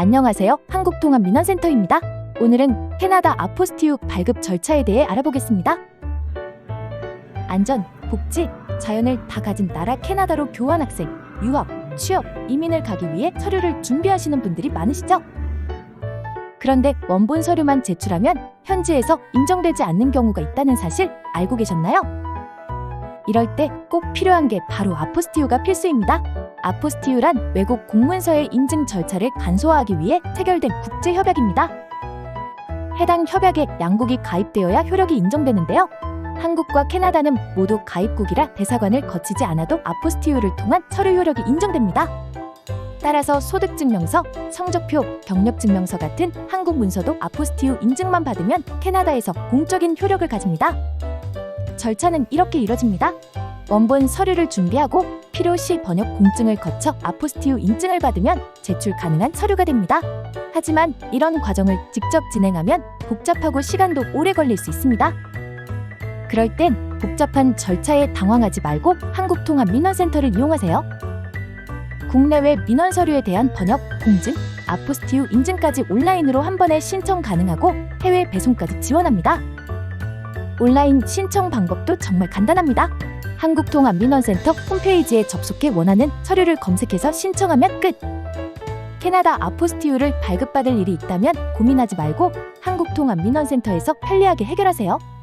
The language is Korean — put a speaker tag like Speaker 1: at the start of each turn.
Speaker 1: 안녕하세요. 한국통합민원센터입니다. 오늘은 캐나다 아포스티우 발급 절차에 대해 알아보겠습니다. 안전, 복지, 자연을 다 가진 나라 캐나다로 교환 학생, 유학, 취업, 이민을 가기 위해 서류를 준비하시는 분들이 많으시죠? 그런데 원본 서류만 제출하면 현지에서 인정되지 않는 경우가 있다는 사실 알고 계셨나요? 이럴 때 꼭 필요한 게 바로 아포스티우가 필수입니다. 아포스티우란 외국 공문서의 인증 절차를 간소화하기 위해 체결된 국제 협약입니다. 해당 협약에 양국이 가입되어야 효력이 인정되는데요. 한국과 캐나다는 모두 가입국이라 대사관을 거치지 않아도 아포스티우를 통한 서류 효력이 인정됩니다. 따라서 소득증명서, 성적표, 경력증명서 같은 한국 문서도 아포스티우 인증만 받으면 캐나다에서 공적인 효력을 가집니다. 절차는 이렇게 이뤄집니다. 원본 서류를 준비하고 필요시 번역 공증을 거쳐 아포스티우 인증을 받으면 제출 가능한 서류가 됩니다. 하지만 이런 과정을 직접 진행하면 복잡하고 시간도 오래 걸릴 수 있습니다. 그럴 땐 복잡한 절차에 당황하지 말고 한국통합민원센터를 이용하세요. 국내외 민원 서류에 대한 번역, 공증, 아포스티우 인증까지 온라인으로 한 번에 신청 가능하고 해외 배송까지 지원합니다. 온라인 신청 방법도 정말 간단합니다. 한국통합민원센터 홈페이지에 접속해 원하는 서류를 검색해서 신청하면 끝! 캐나다 아포스티우를 발급받을 일이 있다면 고민하지 말고 한국통합민원센터에서 편리하게 해결하세요.